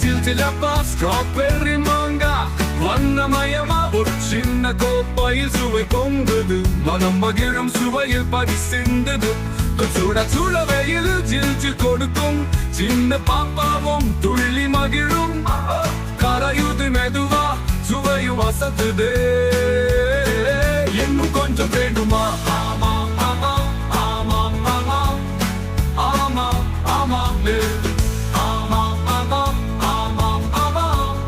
ஜில் ஜிலப்பா ஸ்ட்ராபெர்ரி மாங்கா வண்ணமயமா ஒரு சின்ன கோப்பையில் சுவை பொங்குது மனம் மகிழும் சுவையில் பரிசிந்தது சுட சுட வெயில் ஜில்ஜு கொடுக்கும் சின்ன பாப்பாவும் துள்ளி மகிழும் கரையுது மெதுவா சுவையும் வசத்துதே இன்னும் கொஞ்சம் வேண்டுமா ஒன்று ஆமாம் ஆமாம் ஆமாம் ஆமாம்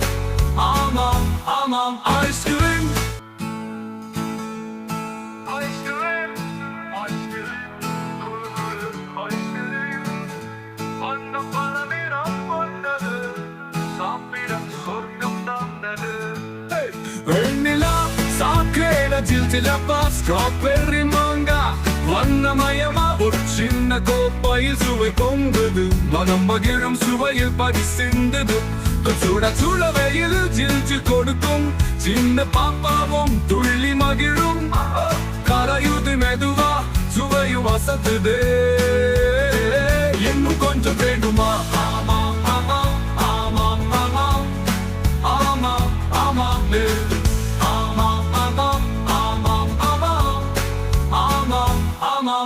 ஆமாம் ஆமாம் ஐஸ்கிரீம் வெண்ணிலா சாக்ரேட ஜில்ஜிலப்பா ஸ்ட்ராபெர்ரி மாங்கா சின்ன கோப்பையில் சுவை பொங்குது மனம் மகிழும் சுவையில் பதி சிந்தது சுட சுட வெயில் ஜில்ஜு கொடுக்கும். சின்ன பாப்பாவும் துள்ளி மகிழும். கரையுது மெதுவா சுவையும் வசத்துதே. இன்னும் கொஞ்சம் வேண்டுமா? ஆமா ஆமா ஆமா ஆமா. ஆமா ஆமா ஆமா. ஆமா ஆமா ஆமா ஆமா.